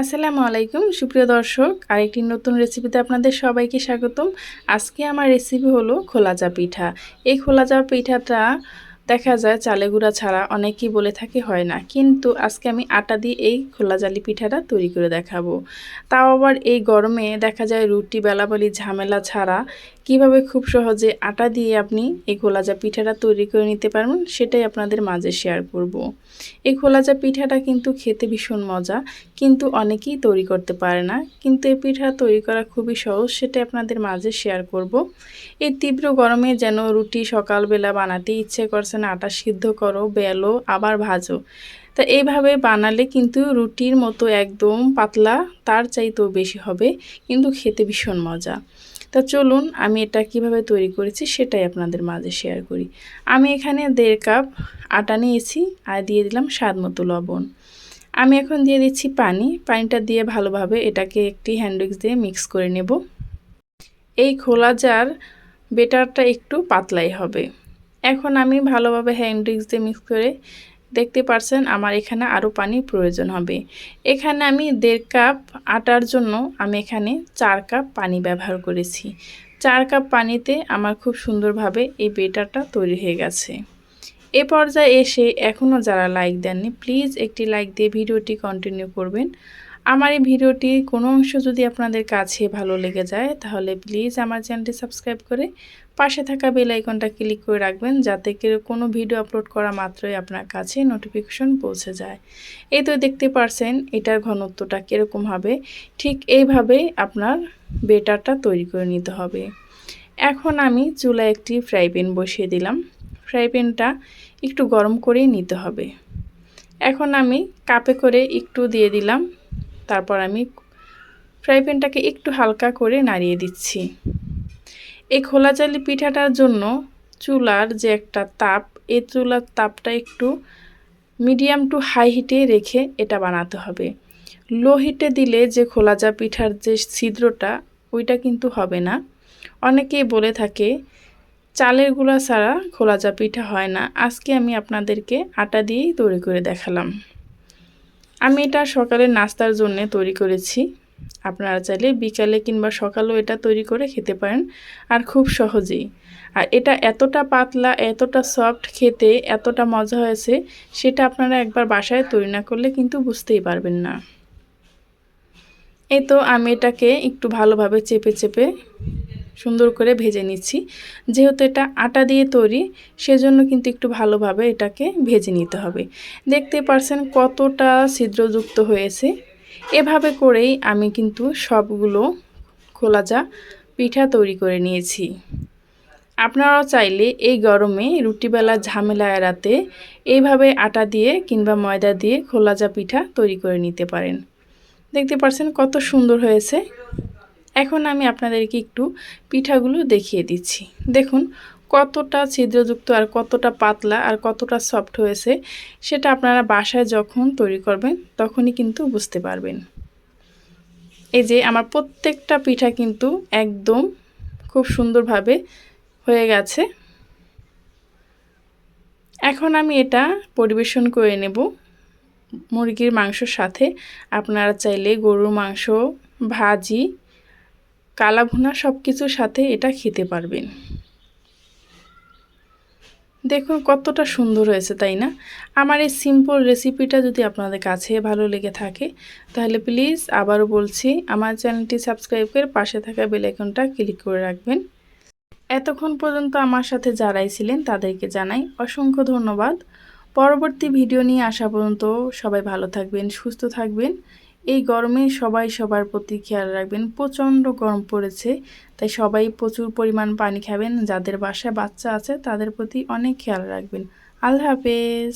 আসসালামু আলাইকুম, সুপ্রিয় দর্শক। আরেকটি নতুন রেসিপিতে আপনাদের সবাইকে স্বাগতম। আজকে আমার রেসিপি হলো খোলাজা পিঠা। এই খোলাজা পিঠাটা দেখা যায় চালে গুঁড়া ছাড়া অনেকেই বলে থাকে হয় না কিন্তু আজকে আমি আটা দিয়ে এই খোলা জালি পিঠাটা তৈরি করে দেখাবো তাও আবার এই গরমে দেখা যায় রুটি বেলাবলি ঝামেলা ছাড়া কীভাবে খুব সহজে আটা দিয়ে আপনি এই খোলা খোলাজা পিঠাটা তৈরি করে নিতে পারবেন সেটাই আপনাদের মাঝে শেয়ার করব। এই খোলা খোলাজা পিঠাটা কিন্তু খেতে ভীষণ মজা, কিন্তু অনেকেই তৈরি করতে পারে না কিন্তু এই পিঠা তৈরি করা খুবই সহজ, সেটাই আপনাদের মাঝে শেয়ার করব। এই তীব্র গরমে যেন রুটি সকালবেলা বানাতে ইচ্ছে করছে না, আটা সিদ্ধ করো, বেলো, আবার ভাজো। তা এইভাবে বানালে কিন্তু রুটির মতো একদম পাতলা, তার চাইতেও বেশি হবে, কিন্তু খেতে ভীষণ মজা। তা চলুন, আমি এটা কীভাবে তৈরি করেছি সেটাই আপনাদের মাঝে শেয়ার করি। আমি এখানে দেড় কাপ আটা নিয়েছি আর দিয়ে দিলাম স্বাদ মতো লবণ। আমি এখন দিয়ে দিচ্ছি পানি। পানিটা দিয়ে ভালোভাবে এটাকে একটি হ্যান্ডউইক্স দিয়ে মিক্স করে নেব। এই খোলা জার বেটারটা একটু পাতলাই হবে। এখন আমি ভালোভাবে হ্যান্ডউইক্স দিয়ে মিক্স করে দেখতে পারছেন আমার এখানে আরও পানি প্রয়োজন হবে। এখানে আমি দেড় কাপ আটার জন্য আমি এখানে চার কাপ পানি ব্যবহার করেছি। চার কাপ পানিতে আমার খুব সুন্দরভাবে এই বেটারটা তৈরি হয়ে গেছে। এ পর্যায়ে এসে এখনও যারা লাইক দেননি প্লিজ একটি লাইক দিয়ে ভিডিওটি কন্টিনিউ করবেন। আমার এই ভিডিওটি কোনো অংশ যদি আপনাদের কাছে ভালো লেগে যায়, তাহলে প্লিজ আমার চ্যানেলটি সাবস্ক্রাইব করে পাশে থাকা বেল আইকনটা ক্লিক করে রাখবেন, যাতে কোনো ভিডিও আপলোড করা মাত্রই আপনার কাছে নোটিফিকেশন পৌঁছে যায়। এই তো দেখতে পারছেন এটার ঘনত্বটা কীরকম হবে, ঠিক এইভাবে আপনার বেটারটা তৈরি করে নিতে হবে। এখন আমি চুলায় একটি ফ্রাই প্যান বসিয়ে দিলাম ফ্রাই প্যানটা একটু গরম করেই নিতে হবে। এখন আমি কাপে করে একটু দিয়ে দিলাম তারপর আমি ফ্রাই প্যানটাকে একটু হালকা করে নাড়িয়ে দিচ্ছি। এই খোলা চালি পিঠাটার জন্য চুলার যে একটা তাপ, এই চুলার তাপটা একটু মিডিয়াম টু হাই হিটে রেখে এটা বানাতে হবে। লো হিটে দিলে যে খোলা চা পিঠার যে ছিদ্রটা, ওইটা কিন্তু হবে না। অনেকেই বলে থাকে, চালের গুঁড়া ছাড়া খোলা চা পিঠা হয় না। আজকে আমি আপনাদেরকে আটা দিয়েই তৈরি করে দেখালাম। আমি এটা সকালের নাস্তার জন্য তৈরি করেছি। আপনারা চাইলে বিকালে কিংবা সকালেও এটা তৈরি করে খেতে পারেন, আর খুব সহজেই। আর এটা এতটা পাতলা, এতটা সফট খেতে, এতটা মজা হয়েছে, সেটা আপনারা একবার বাসায় তৈরি না করলে কিন্তু বুঝতেই পারবেন না। এই তো আমি এটাকে একটু ভালোভাবে চেপে চেপে সুন্দর করে ভেজে নিচ্ছি। যেহেতু এটা আটা দিয়ে তৈরি, সেজন্য কিন্তু একটু ভালোভাবে এটাকে ভেজে নিতে হবে। দেখতে পারছেন কতটা ছিদ্রযুক্ত হয়েছে। এভাবে করেই আমি কিন্তু সবগুলো খোলা যা পিঠা তৈরি করে নিয়েছি। আপনারাও চাইলে এই গরমে রুটিবেলা ঝামেলা এড়াতে এইভাবে আটা দিয়ে কিংবা ময়দা দিয়ে খোলা যা পিঠা তৈরি করে নিতে পারেন। দেখতে পাচ্ছেন কত সুন্দর হয়েছে। এখন আমি আপনাদেরকে একটু পিঠাগুলো দেখিয়ে দিচ্ছি। দেখুন, কতটা ছিদ্রযুক্ত আর কতটা পাতলা আর কতটা সফট হয়েছে, সেটা আপনারা বাসায় যখন তৈরি করবেন, তখনই কিন্তু বুঝতে পারবেন। এই যে আমার প্রত্যেকটা পিঠা কিন্তু একদম খুব সুন্দরভাবে হয়ে গেছে। এখন আমি এটা পরিবেশন করে নেব। মুরগির মাংসর সাথে আপনারা চাইলে গরুর মাংস, ভাজি কালা ভুনা সব কিছুর সাথে এটা খেতে পারবেন। দেখুন কতটা সুন্দর হয়েছে, তাই না? আমার এই সিম্পল রেসিপিটা যদি আপনাদের কাছে ভালো লেগে থাকে, তাহলে প্লিজ আবারও বলছি, আমার চ্যানেলটি সাবস্ক্রাইব করে পাশে থাকা বেলাইকনটা ক্লিক করে রাখবেন। এতক্ষণ পর্যন্ত আমার সাথে যারাই ছিলেন, তাদেরকে জানাই অসংখ্য ধন্যবাদ। পরবর্তী ভিডিও নিয়ে আসা পর্যন্ত সবাই ভালো থাকবেন, সুস্থ থাকবেন। এই গরমে সবাই সবার প্রতি খেয়াল রাখবেন, প্রচণ্ড গরম পড়েছে, তাই সবাই প্রচুর পরিমাণ পানি খাবেন, যাদের বাসায় বাচ্চা আছে তাদের প্রতি অনেক খেয়াল রাখবেন। আল্লাহ হাফেজ।